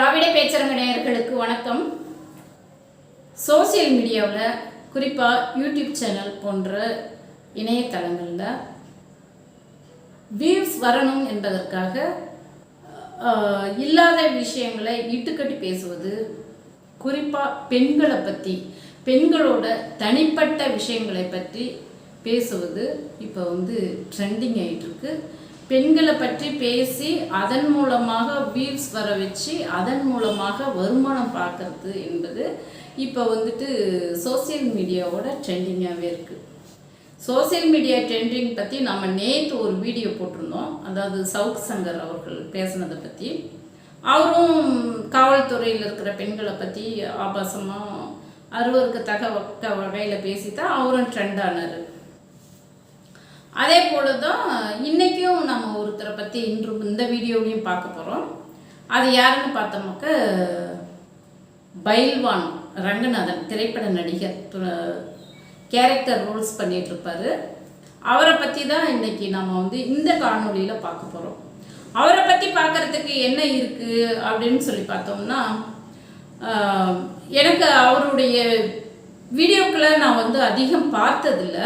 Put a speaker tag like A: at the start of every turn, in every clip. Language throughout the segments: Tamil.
A: திராவிட பேச்சரங்க நேயர்களுக்கு வணக்கம். சோசியல் மீடியாவில் குறிப்பாக யூடியூப் சேனல் போன்ற இணையதளங்களில் வியூஸ் வரணும் என்பதற்காக இல்லாத விஷயங்களை இட்டுக்கட்டி பேசுவது குறிப்பாக பெண்களை பற்றி பெண்களோட தனிப்பட்ட விஷயங்களை பற்றி பேசுவது இப்போ வந்து ட்ரெண்டிங் ஆகிட்டுருக்கு பெண்களை பற்றி பேசி அதன் மூலமாக வியூஸ் வர வச்சு அதன் மூலமாக வருமானம் பார்க்கறது என்பது இப்போ வந்துட்டு சோசியல் மீடியாவோட ட்ரெண்டிங்காகவே இருக்குது சோசியல் மீடியா ட்ரெண்டிங் பற்றி நம்ம நேற்று ஒரு வீடியோ போட்டிருந்தோம். அதாவது சவுக் சங்கர் அவர்கள் பேசுனதை பற்றி அவரும் காவல்துறையில் இருக்கிற பெண்களை பற்றி ஆபாசமாக அறுவருக்கு தக வகையில் பேசி தான் அவரும் ட்ரெண்ட் ஆனார். அதே போல தான் இன்றைக்கும் நம்ம ஒருத்தரை பற்றி இன்று இந்த வீடியோலையும் பார்க்க போகிறோம் அது யாருன்னு பார்த்தோமாக்க பைல்வான் ரங்கநாதன் திரைப்பட நடிகர் கேரக்டர் ரோல்ஸ் பண்ணிகிட்ருப்பார் அவரை பற்றி தான் இன்றைக்கி நம்ம வந்து இந்த காணொலியில் பார்க்க போகிறோம் அவரை பற்றி பார்க்கறதுக்கு என்ன இருக்குது அப்படின்னு சொல்லி பார்த்தோம்னா எனக்கு அவருடைய வீடியோக்களை நான் வந்து அதிகம் பார்த்ததில்ல.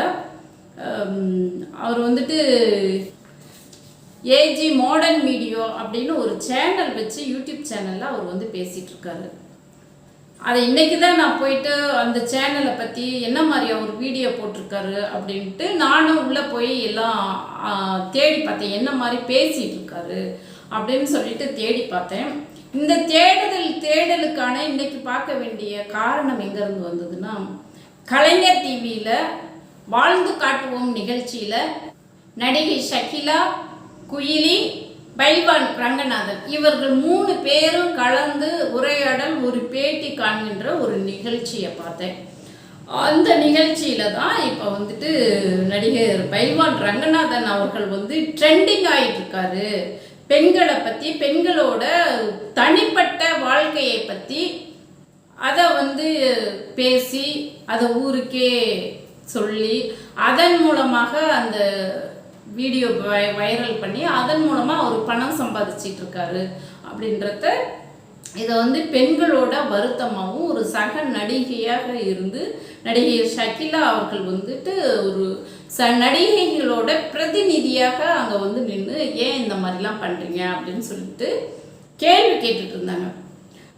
A: அவர் வந்துட்டு ஏஜி மாடர்ன் வீடியோ அப்படின்னு ஒரு சேனல் வச்சு யூடியூப் சேனலில் அவர் வந்து பேசிகிட்டு இருக்காரு. அதை இன்றைக்கி தான் நான் போயிட்டு அந்த சேனலை பற்றி என்ன மாதிரி அவர் வீடியோ போட்டிருக்காரு அப்படின்ட்டு நானும் உள்ளே போய் எல்லாம் தேடி பார்த்தேன். என்ன மாதிரி பேசிகிட்டு இருக்காரு அப்படின்னு சொல்லிட்டு தேடி பார்த்தேன். இந்த தேடுதல் தேடலுக்கான இன்றைக்கி பார்க்க வேண்டிய காரணம் எங்கேருந்து வந்ததுன்னா கலைஞர் டிவியில் வாழ்ந்து காட்டுவோம் நிகழ்ச்சியில் நடிகை ஷகிலா குயிலி பைல்வான் ரங்கநாதன். இவர்கள் மூணு பேரும் கலந்து உரையாடல் ஒரு பேட்டி காண்கின்ற ஒரு நிகழ்ச்சியை பார்த்தேன். அந்த நிகழ்ச்சியில தான் இப்போ வந்துட்டு நடிகர் பைல்வான் ரங்கநாதன் அவர்கள் வந்து ட்ரெண்டிங் ஆகிட்டு இருக்காரு பெண்களை பற்றி பெண்களோட தனிப்பட்ட வாழ்க்கையை பற்றி அதை வந்து பேசி அதை ஊருக்கே சொல்லி அதன் மூலமாக அந்த வீடியோ வை வைரல் பண்ணி அதன் மூலமாக அவர் பணம் சம்பாதிச்சிட்டு இருக்காரு அப்படின்றத இதை வந்து பெண்களோட வருத்தமாகவும் ஒரு சக நடிகையாக இருந்து நடிகை ஷகிலா அவர்கள் வந்துட்டு ஒரு ச நடிகைகளோட பிரதிநிதியாக அங்கே வந்து நின்று ஏன் இந்த மாதிரிலாம் பண்ணுறீங்க அப்படின்னு சொல்லிட்டு கேள்வி கேட்டுட்டு இருந்தாங்க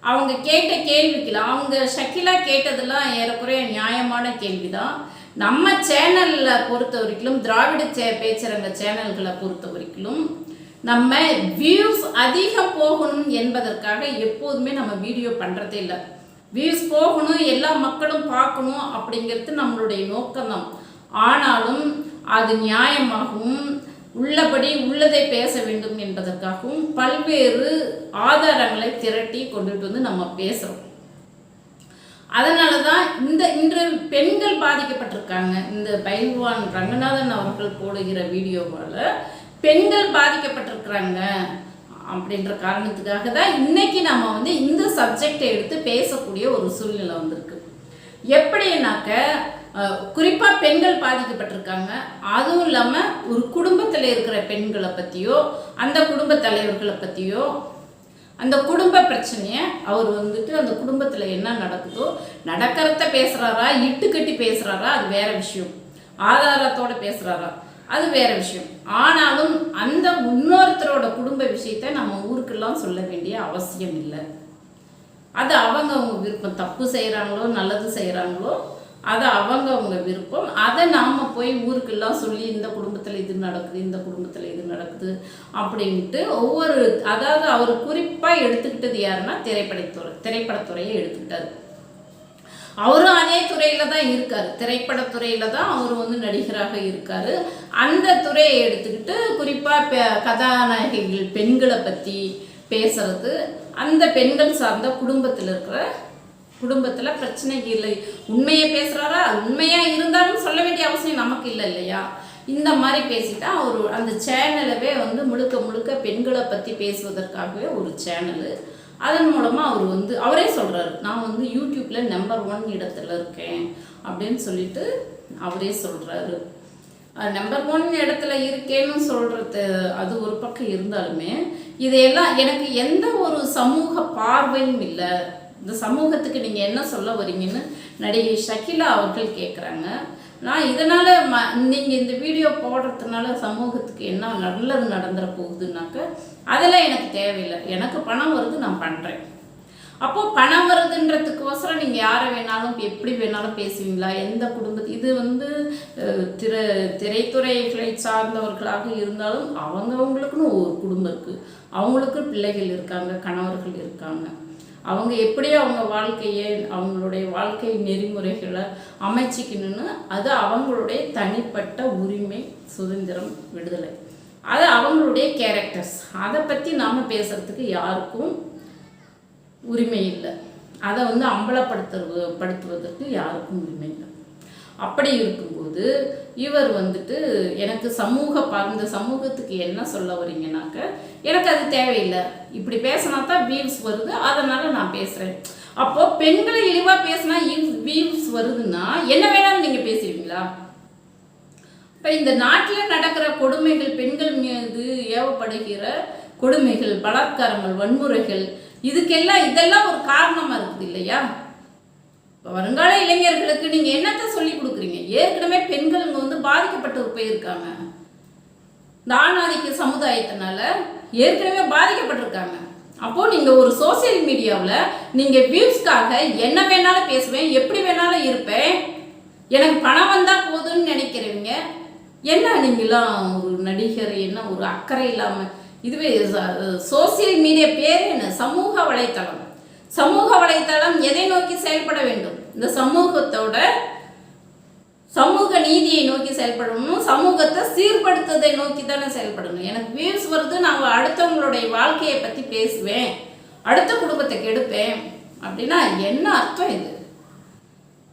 A: அவங்க கேட்ட கேள்விக்கெல்லாம் அவங்க ஷக்கிலா கேட்டதெல்லாம் ஏறக்குறைய நியாயமான கேள்விதான். நம்ம சேனலில் பொறுத்த வரைக்கும் திராவிட சே பேச்சரங்க சேனல்களை பொறுத்த வரைக்கும் நம்ம வியூஸ் அதிகம் போகணும் என்பதற்காக எப்போதுமே நம்ம வீடியோ பண்ணுறதே இல்லை. வியூஸ் போகணும் எல்லா மக்களும் பார்க்கணும் அப்படிங்கிறது நம்மளுடைய நோக்கம்தான். ஆனாலும் அது நியாயமாகவும் உள்ளபடி உள்ளதை பேச வேண்டும் என்பதற்காகவும் பல்வேறு ஆதாரங்களை திரட்டி கொண்டுட்டு வந்து நம்ம பேசுகிறோம் அதனால தான் இந்த இன்று பெண்கள் பாதிக்கப்பட்டிருக்காங்க. இந்த பைல்வான் ரங்கநாதன் அவர்கள் போடுகிற வீடியோவால் பெண்கள் பாதிக்கப்பட்டிருக்கிறாங்க அப்படின்ற காரணத்துக்காக தான் இன்னைக்கு நம்ம வந்து இந்த சப்ஜெக்டை எடுத்து பேசக்கூடிய ஒரு சூழ்நிலை வந்திருக்கு. எப்படின்னாக்க குறிப்பாக பெண்கள் பாதிக்கப்பட்டிருக்காங்க. அதுவும் இல்லாமல் ஒரு குடும்பத்தில் இருக்கிற பெண்களை பற்றியோ அந்த குடும்ப தலைவர்களை பற்றியோ அந்த குடும்ப பிரச்சனையை அவர் வந்துட்டு அந்த குடும்பத்தில் என்ன நடக்குதோ நடக்கிறத பேசுகிறாரா இட்டு கட்டி பேசுகிறாரா அது வேற விஷயம். ஆதாரத்தோட பேசுகிறாரா அது வேற விஷயம். ஆனாலும் அந்த இன்னொருத்தரோட குடும்ப விஷயத்தை நம்ம ஊருக்கெல்லாம் சொல்ல வேண்டிய அவசியம் இல்லை. அது அவங்க அவங்க விருப்பம். தப்பு செய்கிறாங்களோ நல்லது செய்கிறாங்களோ அது அவங்க அவங்க விருப்பம். அதை நாம் போய் ஊருக்கெல்லாம் சொல்லி இந்த குடும்பத்தில் இது நடக்குது இந்த குடும்பத்தில் இது நடக்குது அப்படின்ட்டு ஒவ்வொரு அதாவது அவர் குறிப்பாக எடுத்துக்கிட்டது யாருன்னா திரைப்படத்துறை திரைப்படத்துறையை எடுத்துக்கிட்டாரு. அவரும் அதே துறையில் தான் இருக்கார். திரைப்படத்துறையில் தான் அவர் வந்து நடிகராக இருக்கார். அந்த துறையை எடுத்துக்கிட்டு குறிப்பாக கதாநாயகிகள் பெண்களை பற்றி பேசுறது அந்த பெண்கள் சார்ந்த குடும்பத்தில் இருக்கிற குடும்பத்தில் பிரச்சனை இல்லை. உண்மையை பேசுகிறாரா உண்மையாக இருந்தாலும் சொல்ல வேண்டிய அவசியம் நமக்கு இல்லை இல்லையா? இந்த மாதிரி பேசிட்டா அவர் அந்த சேனலவே வந்து முழுக்க முழுக்க பெண்களை பற்றி பேசுவதற்காகவே ஒரு சேனலு. அதன் மூலமாக அவர் வந்து அவரே சொல்கிறாரு நான் வந்து யூடியூப்பில் நம்பர் ஒன் இடத்துல இருக்கேன். அப்படின்னு சொல்லிட்டு அவரே சொல்கிறாரு நம்பர் ஒன் இடத்துல இருக்கேன்னு சொல்கிறது அது ஒரு பக்கம் இருந்தாலுமே இதையெல்லாம் எனக்கு எந்த ஒரு சமூக பார்வையும் இல்லை. இந்த சமூகத்துக்கு நீங்கள் என்ன சொல்ல வரீங்கன்னு நடிகை ஷகிலா அவர்கள் கேட்குறாங்க நான் இதனால் ம நீங்கள் இந்த வீடியோ போடுறதுனால சமூகத்துக்கு என்ன நல்லது நடந்துட போகுதுன்னாக்க அதெல்லாம் எனக்கு தேவையில்லை. எனக்கு பணம் வருது நான் பண்ணுறேன் அப்போது பணம் வருதுன்றதுக்கோசரம் நீங்கள் யாரை வேணாலும் எப்படி வேணாலும் பேசுவீங்களா? எந்த குடும்பத்து இது வந்து திரு திரைத்துறைகளை சார்ந்தவர்களாக இருந்தாலும் அவங்கவுங்களுக்குன்னு ஒரு குடும்பம் இருக்குது அவங்களுக்கு பிள்ளைகள் இருக்காங்க கணவர்கள் இருக்காங்க. அவங்க எப்படி அவங்க வாழ்க்கையை அவங்களுடைய வாழ்க்கை நெறிமுறைகளை அமைச்சிக்கணும்னு அது அவங்களுடைய தனிப்பட்ட உரிமை சுதந்திரம் விடுதலை. அது அவங்களுடைய கேரக்டர்ஸ் அதை பற்றி நாம் பேசுகிறதுக்கு யாருக்கும் உரிமை இல்லை. அதை வந்து அம்பலப்படுத்துறது படுத்துவதற்கு யாருக்கும் உரிமை இல்லை. அப்படி இருக்கும்போது இவர் வந்துட்டு எனக்கு சமூக பார்ந்த இந்த சமூகத்துக்கு என்ன சொல்ல வரீங்கன்னாக்க எனக்கு அது தேவையில்லை. இப்படி பேசினா தான் வியூஸ் வருது. அதனால நான் பேசுகிறேன் அப்போ பெண்களை இழிவாக பேசினா வியூஸ் வருதுன்னா என்ன வேணாலும் நீங்கள் பேசுவீங்களா இப்போ இந்த நாட்டில் நடக்கிற கொடுமைகள் பெண்கள் மீது ஏவப்படுகிற கொடுமைகள் பலாத்காரங்கள் வன்முறைகள் இதுக்கெல்லாம் இதெல்லாம் ஒரு காரணமாக இருக்குது இல்லையா? வருங்கால இளைஞர்களுக்கு நீங்கள் என்னத்தை சொல்லி கொடுக்குறீங்க? ஏற்கனவே பெண்கள் இங்கே வந்து பாதிக்கப்பட்டு போயிருக்காங்க. இந்த ஆணாதிக்க சமுதாயத்தினால ஏற்கனவே பாதிக்கப்பட்டிருக்காங்க. அப்போது நீங்கள் ஒரு சோஷியல் மீடியாவில் நீங்கள் வியூஸ்க்காக என்ன வேணாலும் பேசுவேன் எப்படி வேணாலும் இருப்பேன். எனக்கு பணம் வந்தால் போதும்னு நினைக்கிறவங்க என்ன நீங்களாம் ஒரு நடிகர் என்ன ஒரு அக்கறை இல்லாமல் இதுவே சோசியல் மீடியா பேர் என்ன? சமூக வலைத்தளம். சமூக வலைத்தளம் எதை நோக்கி செயல்பட வேண்டும்? இந்த சமூகத்தோட செயல்படணும் சமூகத்தை சீர்படுத்ததை நோக்கி தானே செயல்படணும். எனக்கு வியூஸ் வருது நான் அடுத்தவங்களுடைய வாழ்க்கையை பற்றி பேசுவேன் அடுத்த குடும்பத்தை கெடுப்பேன் அப்படின்னா என்ன அர்த்தம் இது?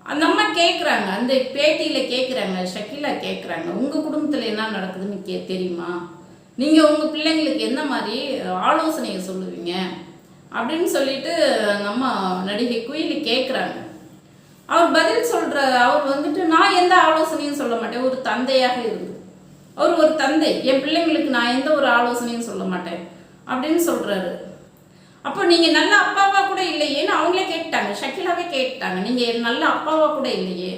A: அந்த அம்மா கேட்குறாங்க அந்த பேட்டியில் கேட்குறாங்க ஷக்கிலா கேட்குறாங்க உங்கள் குடும்பத்தில் என்ன நடக்குதுன்னு கே தெரியுமா? நீங்கள் உங்கள் பிள்ளைங்களுக்கு என்ன மாதிரி ஆலோசனையை சொல்லுவீங்க? அப்படின்னு சொல்லிட்டு நம்ம நடிகை குயிலி கேட்குறாங்க அவர் பதில் சொல்கிற அவர் வந்துட்டு நான் எந்த ஆலோசனையும் சொல்ல தந்தையாக இருந்து. அவர் ஒரு தந்தை. என் பிள்ளைங்களுக்கு நான் எந்த ஒரு ஆலோசனையும் சொல்ல மாட்டேன். அப்படின்னு சொல்கிறாரு அப்போ நீங்கள் நல்ல அப்பாவா கூட இல்லையேன்னு அவங்களே கேட்டாங்க. ஷக்கிலாவே கேட்டாங்க. நீங்கள் நல்ல அப்பாவா கூட இல்லையே.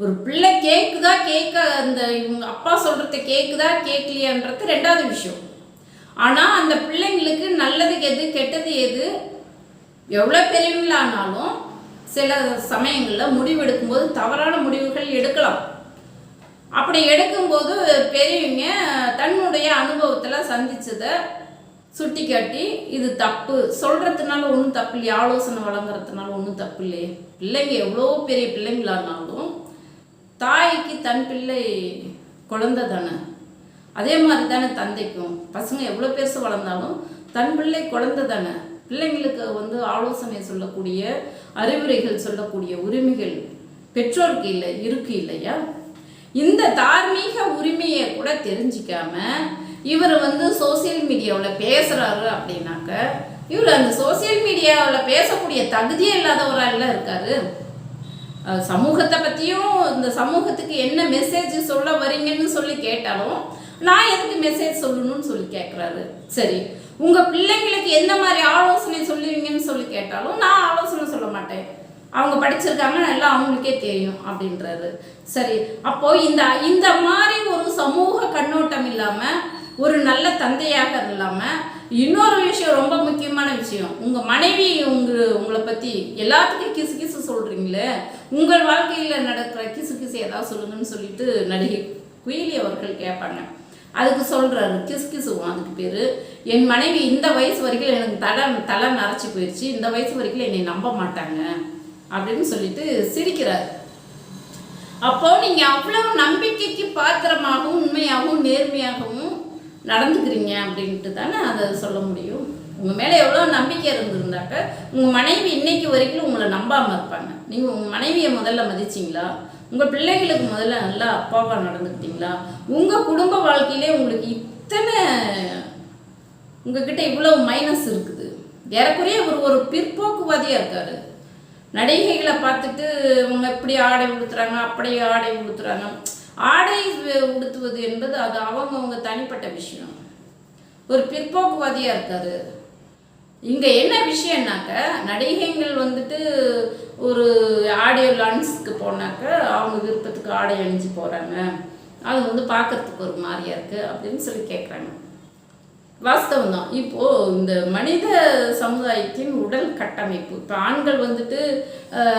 A: ஒரு பிள்ளை கேட்குதா கேட்க அந்த இவங்க அப்பா சொல்கிறத கேட்குதா கேட்கலையான்றது ரெண்டாவது விஷயம். ஆனால் அந்த பிள்ளைங்களுக்கு நல்லது எது கெட்டது எது எவ்வளோ பெரியவங்களானாலும் சில சமயங்களில் முடிவு எடுக்கும்போது தவறான முடிவுகள் எடுக்கலாம். அப்படி எடுக்கும்போது பெரியவங்க தன்னுடைய அனுபவத்தில் சந்தித்ததை சுட்டி காட்டி இது தப்பு. சொல்கிறதுனால ஒன்றும் தப்பு இல்லையே ஆலோசனை வழங்குறதுனால ஒன்றும் தப்பு இல்லையே. பிள்ளைங்க எவ்வளோ பெரிய பிள்ளைங்களானாலும் தாய்க்கு தன் பிள்ளை குழந்தை தானே. அதே மாதிரி தானே தந்தைக்கும். பசங்க எவ்வளோ பெருசு வளர்ந்தாலும் தன் பிள்ளை குழந்தை தானே. பிள்ளைங்களுக்கு வந்து ஆலோசனை சொல்லக்கூடிய அறிவுரைகள் சொல்லக்கூடிய உரிமைகள் பெற்றோருக்கு இல்லை இருக்கு இல்லையா? இந்த தார்மீக உரிமையை கூட தெரிஞ்சிக்காம இவர் வந்து சோசியல் மீடியாவில் பேசுகிறாரு அப்படின்னாக்க இவர் அந்த சோசியல் மீடியாவில் பேசக்கூடிய தகுதியே இல்லாதவராக இருக்காரு. சமூகத்தை பற்றியும் இந்த சமூகத்துக்கு என்ன மெசேஜ் சொல்ல வரீங்கன்னு சொல்லி கேட்டாலும் நான் எதுக்கு மெசேஜ் சொல்லணும்னு சொல்லி கேட்குறாரு சரி உங்கள் பிள்ளைங்களுக்கு எந்த மாதிரி ஆலோசனை சொல்லுவீங்கன்னு சொல்லி கேட்டாலும் நான் ஆலோசனை சொல்ல மாட்டேன். அவங்க படிச்சிருக்காங்க எல்லாம் அவங்களுக்கே தெரியும் அப்படின்றாரு. சரி அப்போ இந்த இந்த மாதிரி ஒரு சமூக கண்ணோட்டம் இல்லாமல் ஒரு நல்ல தந்தையாக இல்லாமல் இன்னொரு விஷயம் ரொம்ப முக்கியமான விஷயம். உங்கள் மனைவி உங்க உங்களை பற்றி எல்லாத்துக்கும் கிசு கிசு சொல்கிறீங்களே உங்கள் வாழ்க்கையில் நடக்கிற கிசு கிசு ஏதாவது சொல்லுங்கன்னு சொல்லிட்டு நடிகை குயிலி அவர்கள் கேட்பாங்க. அதுக்கு சொல்கிறாரு கிஸ் கிசுவும் அதுக்கு பேர். என் மனைவி இந்த வயசு வரைக்கும் எனக்கு தலை தலை நரைச்சி போயிடுச்சு இந்த வயசு வரைக்கும் என்னை நம்ப மாட்டாங்க. அப்படின்னு சொல்லிட்டு சிரிக்கிறார். அப்போ நீங்க அவ்வளவு நம்பிக்கைக்கு பாத்திரமாகவும் உண்மையாகவும் நேர்மையாகவும் நடந்துக்கிறீங்க அப்படின்ட்டு தானே அதை சொல்ல முடியும். உங்க மேல எவ்வளோ நம்பிக்கை இருந்திருந்தாக்க உங்க மனைவி இன்னைக்கு வரைக்கும் உங்களை நம்பாம இருப்பாங்க. நீங்க உங்க மனைவியை முதல்ல மதிச்சிங்களா? உங்க பிள்ளைகளுக்கு முதல்ல நல்லா அப்பாவா நடந்துக்கிட்டீங்களா? உங்க குடும்ப வாழ்க்கையிலே உங்களுக்கு இத்தனை உங்ககிட்ட இவ்வளவு மைனஸ் இருக்குது. ஏறக்குறைய ஒரு ஒரு பிற்போக்குவாதியாக இருக்காரு. நடிகைகளை பார்த்துட்டு இவங்க இப்படி ஆடை உடுத்துறாங்க அப்படி ஆடை உடுத்துறாங்க. ஆடை உடுத்துவது என்பது அது அவங்கவுங்க தனிப்பட்ட விஷயம். ஒரு பிற்போக்குவாதியாக இருக்காரு. இங்கே என்ன விஷயம்னாக்க நடிகைகள் வந்துட்டு ஒரு ஆடியோ லான்ஸ்க்கு போனாக்க அவங்க விருப்பத்துக்கு ஆடை அணிஞ்சு போகிறாங்க அது வந்து பார்க்கறதுக்கு ஒரு மாதிரியாக இருக்குது அப்படின்னு சொல்லி கேட்குறாங்க வாஸ்தவம் தான் இப்போ இந்த மனித சமுதாயத்தின் உடல் கட்டமைப்பு இப்போ ஆண்கள் வந்துட்டு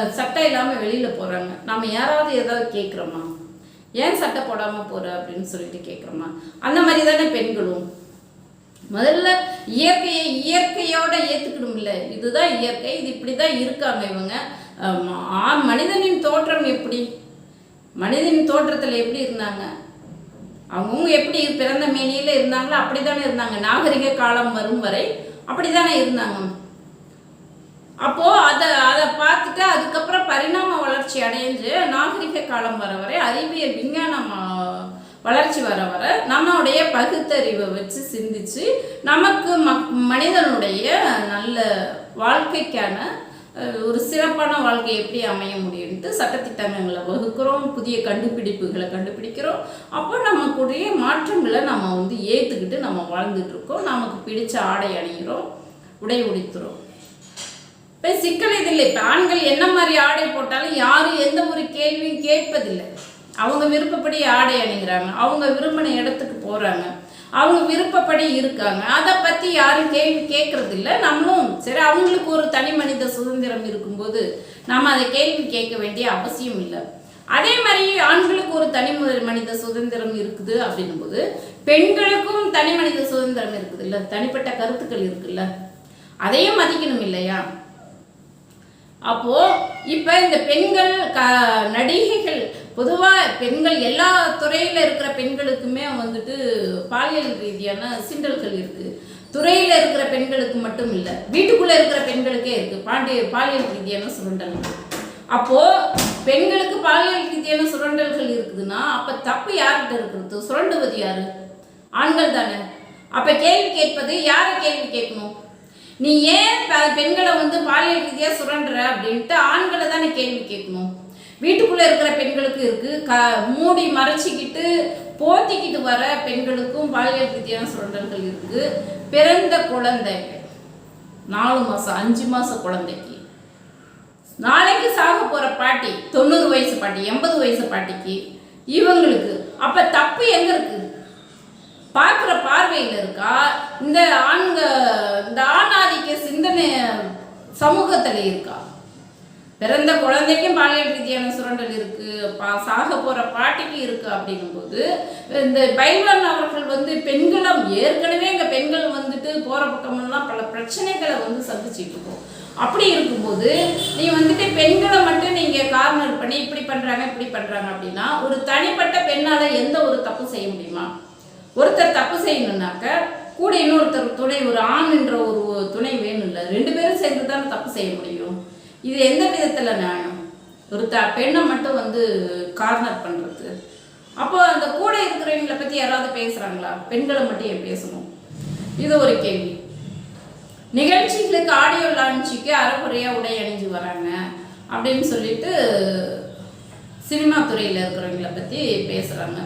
A: சட்டை இல்லாமல் வெளியில் போகிறாங்க நாம யாராவது ஏதாவது கேட்குறோமா ஏன் சட்டை போடாமல் போகிற அப்படின்னு சொல்லிட்டு கேட்குறோமா அந்த மாதிரி தானே பெண்களும். முதல்ல இயற்கையை இயற்கையோட ஏத்துக்கணும்ல. இதுதான் இயற்கை இது இப்படி தான் இருக்காங்க இவங்க. ஆ- மனிதனின் தோற்றம் எப்படி? மனிதனின் தோற்றத்தில் எப்படி இருந்தாங்க? அவங்கவுங்க எப்படி பிறந்த மேனியில் இருந்தாங்களோ அப்படித்தானே இருந்தாங்க. நாகரிக காலம் வரும் வரை அப்படி தானே இருந்தாங்க. அப்போது அதை அதை பார்த்துட்டு அதுக்கப்புறம் பரிணாம வளர்ச்சி அடைஞ்சு நாகரிக காலம் வர வரை அறிவியல் விஞ்ஞானம் வளர்ச்சி வர வர நம்மளுடைய பகுத்தறிவை வச்சு சிந்திச்சு நமக்கு மக் மனிதனுடைய நல்ல வாழ்க்கைக்கான ஒரு சிறப்பான வாழ்க்கை எப்படி அமைய முடியும்ட்டு சட்டத்திட்டங்களை வகுக்கிறோம் புதிய கண்டுபிடிப்புகளை கண்டுபிடிக்கிறோம். அப்போ நமக்குடைய மாற்றங்களை நம்ம வந்து ஏற்றுக்கிட்டு நம்ம வாழ்ந்துட்டுருக்கோம் நமக்கு பிடிச்ச ஆடை அணிகிறோம் உடை உடுத்துறோம். இப்போ சிக்கல் இது இல்லை? இப்போ ஆண்கள் என்ன மாதிரி ஆடை போட்டாலும் யாரும் எந்த ஒரு கேள்வியும் கேட்பதில்லை. அவங்க விருப்பப்படி ஆடை அணிகிறாங்க அவங்க விரும்பின இடத்துக்கு போகிறாங்க அவங்க விருப்பப்படி இருக்காங்க. அதை பற்றி யாரும் கேள்வி கேட்கறது நம்மளும் சரி அவங்களுக்கு ஒரு தனி மனித சுதந்திரம் இருக்கும்போது நம்ம அதை கேள்வி கேட்க வேண்டிய அவசியம் இல்லை. அதே மாதிரி ஆண்களுக்கு ஒரு தனி மனித சுதந்திரம் இருக்குது அப்படின்னும்போது பெண்களுக்கும் தனி மனித சுதந்திரம் இருக்குது இல்லை தனிப்பட்ட கருத்துக்கள் இருக்குல்ல. அதையும் மதிக்கணும் இல்லையா? அப்போ இப்ப இந்த பெண்கள் க நடிகைகள் பொதுவாக பெண்கள் எல்லா துறையில் இருக்கிற பெண்களுக்குமே வந்துட்டு பாலியல் ரீதியான சிண்டல்கள் இருக்குது துறையில் இருக்கிற பெண்களுக்கு மட்டும் இல்லை வீட்டுக்குள்ளே இருக்கிற பெண்களுக்கே இருக்குது பாண்டிய பாலியல் ரீதியான சுரண்டல் அப்போது பெண்களுக்கு பாலியல் ரீதியான சுரண்டல்கள் இருக்குதுன்னா அப்போ தப்பு யார்கிட்ட இருக்கிறது? சுரண்டுவது யார்? ஆண்கள் தானே. அப்போ கேள்வி கேட்பது யாரை கேள்வி கேட்கணும்? நீ ஏன் பெண்களை வந்து பாலியல் ரீதியாக சுரண்டுற அப்படின்ட்டு ஆண்களை தானே கேள்வி கேட்கணும். வீட்டுக்குள்ளே இருக்கிற பெண்களுக்கு இருக்குது க மூடி மறைச்சிக்கிட்டு போத்திக்கிட்டு வர பெண்களுக்கும் பாலியல் ரீதியான சுரண்டல்கள் இருக்குது பிறந்த குழந்தை நாலு மாதம் அஞ்சு மாதம் குழந்தைக்கு. நாளைக்கு சாக போகிற பாட்டி தொண்ணூறு வயசு பாட்டி எண்பது வயசு பாட்டிக்கு இவங்களுக்கு அப்போ தப்பு எங்கே இருக்குது பார்க்குற பார்வையில் இருக்கா? இந்த ஆண்க இந்த ஆணாதிக்க சிந்தனை சமூகத்தில் இருக்கா? பிறந்த குழந்தைக்கும் பாலியல் ரீதியான சுரண்டல் இருக்கு பா சாக போற பாட்டிக்கு இருக்கு அப்படிங்கும்போது இந்த பைல்வான் அவர்கள் வந்து பெண்களும் ஏற்கனவே இந்த பெண்கள் வந்துட்டு போற பக்கமெல்லாம் பல பிரச்சனைகளை வந்து சந்திச்சுட்டு இருக்கோம். அப்படி இருக்கும்போது நீ வந்துட்டு பெண்களை மட்டும் நீங்க கார்னர் பண்ணி இப்படி பண்றாங்க இப்படி பண்றாங்க அப்படின்னா ஒரு தனிப்பட்ட பெண்ணால எந்த ஒரு தப்பு செய்ய முடியுமா? ஒருத்தர் தப்பு செய்யணும்னாக்க கூட இன்னொருத்தர் துணை ஒரு ஆண் என்ற ஒரு துணை வேணும் இல்லை ரெண்டு பேரும் சேர்ந்து தானே தப்பு செய்ய முடியும். இது எந்த விதத்தில் நியாயம் ஒரு த பெண்ணை மட்டும் வந்து கார்னர் பண்ணுறது அப்போ அந்த கூட இருக்கிறவங்களை பற்றி யாராவது பேசுகிறாங்களா பெண்களை மட்டும் ஏன் பேசணும்? இது ஒரு கேள்வி. நிகழ்ச்சிகளுக்கு ஆடியோ லான்ச்சுக்கு அறகுறையாக உடை அணிஞ்சு வராங்க அப்படின்னு சொல்லிட்டு சினிமா துறையில் இருக்கிறவங்கள பற்றி பேசுகிறாங்க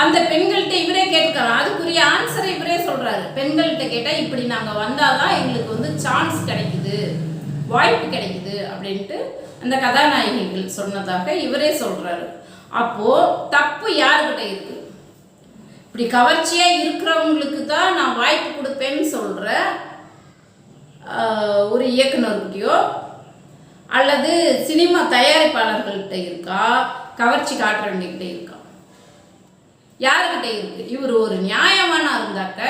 A: அந்த பெண்கள்கிட்ட இவரே கேட்கலாம் அதுக்குரிய ஆன்சரை இவரே சொல்கிறாரு பெண்கள்கிட்ட கேட்டால் இப்படி நாங்கள் வந்தால் தான் எங்களுக்கு வந்து சான்ஸ் வாய்ப்பு கிடைக்குது அப்படின்ட்டு அந்த கதாநாயகிகள் சொன்னதாக இவரே சொல்றாரு. அப்போ தப்பு யாருக்கிட்ட இருக்கு? இப்படி கவர்ச்சியா இருக்கிறவங்களுக்கு தான் நான் வாய்ப்பு கொடுப்பேன்னு சொல்ற ஒரு இயக்குனர்கிட்டயோ அல்லது சினிமா தயாரிப்பாளர்கள்கிட்ட இருக்கா? கவர்ச்சி காட்டுறவங்ககிட்ட இருக்கா? யாருக்கிட்ட இருக்கு? இவர் ஒரு நியாயமான இருந்தாக்க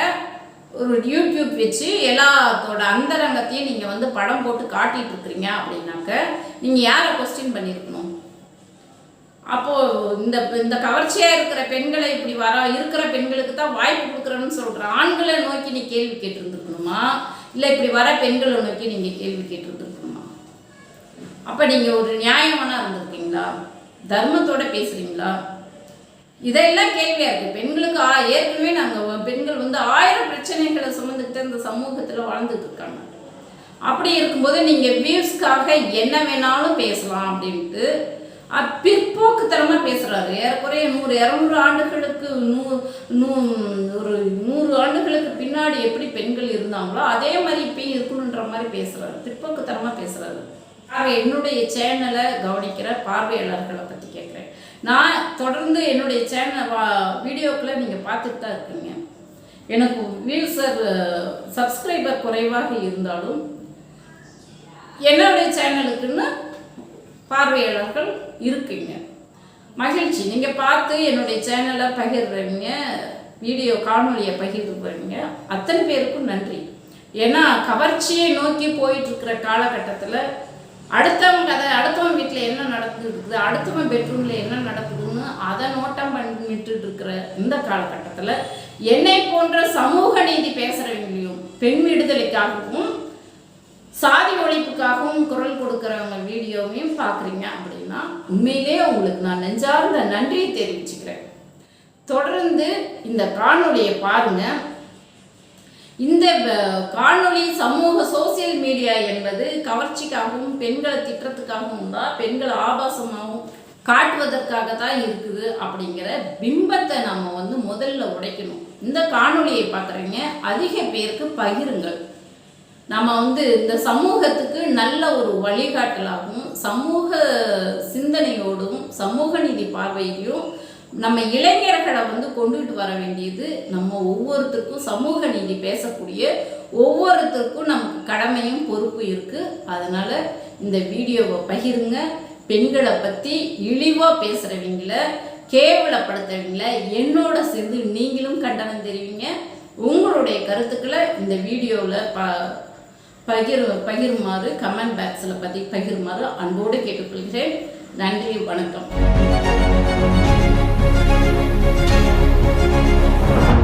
A: ஒரு யூடியூப் வச்சு எல்லாத்தோட அந்தரங்கத்தையும் நீங்கள் வந்து படம் போட்டு காட்டிகிட்டு இருக்கிறீங்க அப்படின்னாக்க நீங்கள் யாரை கொஸ்டின் பண்ணியிருக்கணும் அப்போது இந்த இந்த கவர்ச்சியாக இருக்கிற பெண்களை இப்படி வர இருக்கிற பெண்களுக்கு தான் வாய்ப்பு கொடுக்குறேன்னு சொல்கிற ஆண்களை நோக்கி நீ கேள்வி கேட்டுருந்துருக்கணுமா? இல்லை இப்படி வர பெண்களை நோக்கி நீங்கள் கேள்வி கேட்டுருந்துருக்கணுமா? அப்போ நீங்கள் ஒரு நியாயமான இருந்திருக்கீங்களா? தர்மத்தோட பேசுகிறீங்களா இதெல்லாம் கேள்வியா இருக்கு. பெண்களுக்கு ஆ- ஏற்கனவே நாங்கள் பெண்கள் வந்து ஆயிரம் பிரச்சனைகளை சுமந்துக்கிட்டு இந்த சமூகத்தில் வாழ்ந்துட்டு இருக்காங்க. அப்படி இருக்கும்போது நீங்க வியூஸ்க்காக என்ன வேணாலும் பேசலாம் அப்படின்ட்டு அது பிற்போக்குத்தனமா பேசுகிறாரு ஏறக்குறைய நூறு இரநூறு ஆண்டுகளுக்கு நூ நூ ஒரு நூறு ஆண்டுகளுக்கு பின்னாடி எப்படி பெண்கள் இருந்தாங்களோ அதே மாதிரி இப்பயும் இருக்கணுன்ற மாதிரி பேசுகிறாரு பிற்போக்குத்தனமாக பேசுகிறாரு ஆக என்னுடைய சேனலை கவனிக்கிற பார்வையாளர்களை நான் தொடர்ந்து என்னுடைய சேனல் வா வீடியோக்களை நீங்கள் பார்த்துட்டு தான் இருக்கீங்க. எனக்கு வியூசர் சப்ஸ்கிரைபர் குறைவாக இருந்தாலும் என்னுடைய சேனலுக்குன்னு பார்வையாளர்கள் இருக்குங்க. மகிழ்ச்சி. நீங்கள் பார்த்து என்னுடைய சேனலை பகிர்றீங்க வீடியோ காணொலியை பகிர்றீங்க. அத்தனை பேருக்கும் நன்றி. ஏன்னா கவர்ச்சியை நோக்கி போயிட்டுருக்கிற காலகட்டத்தில் அடுத்தவங்க கதை அடுத்தவன் வீட்டில் என்ன நடந்துட்டு இருக்குது அடுத்தவன் பெட்ரூமில் என்ன நடக்குதுன்னு அதை நோட்டம் பண்ணிட்டு இருக்கிற இந்த காலகட்டத்தில் என்னை போன்ற சமூக நீதி பேசுகிறவங்களையும் பெண் விடுதலைக்காகவும் சாதி ஒழிப்புக்காகவும் குரல் கொடுக்குறவங்க வீடியோவையும் பார்க்குறீங்க அப்படின்னா உண்மையிலே உங்களுக்கு நான் நெஞ்சார்ந்த நன்றியை தெரிவிச்சுக்கிறேன். தொடர்ந்து இந்த காணொலியை பாருங்க. இந்த காணொளி சமூக சோசியல் மீடியா என்பது கவர்ச்சிக்காகவும் பெண்களை திட்டத்துக்காகவும் தான் பெண்களை ஆபாசமாகவும் காட்டுவதற்காக தான் இருக்குது அப்படிங்கிற பிம்பத்தை நம்ம வந்து முதல்ல உடைக்கணும். இந்த காணொளியை பார்க்குறீங்க. அதிக பேருக்கு பகிருங்கள். நம்ம வந்து இந்த சமூகத்துக்கு நல்ல ஒரு வழிகாட்டலாகவும் சமூக சிந்தனையோடும் சமூக நீதி பார்வையிலையும் நம்ம இளைஞர்களை வந்து கொண்டுகிட்டு வர வேண்டியது நம்ம ஒவ்வொருத்தருக்கும் சமூக நீதி பேசக்கூடிய ஒவ்வொருத்தருக்கும் நமக்கு கடமையும் பொறுப்பு இருக்குது அதனால் இந்த வீடியோவை பகிருங்க. பெண்களை பற்றி இழிவாக பேசுகிறவங்கள கேவலப்படுத்துறவங்கள என்னோட சேர்ந்து நீங்களும் கண்டனம் தெரிவிங்க. உங்களுடைய கருத்துக்களை இந்த வீடியோவில் ப பகிர் பகிருமாறு கமெண்ட் பாக்ஸில் பற்றி பகிருமாறு அன்போடு கேட்டுக்கொள்கிறேன். நன்றி வணக்கம். thank you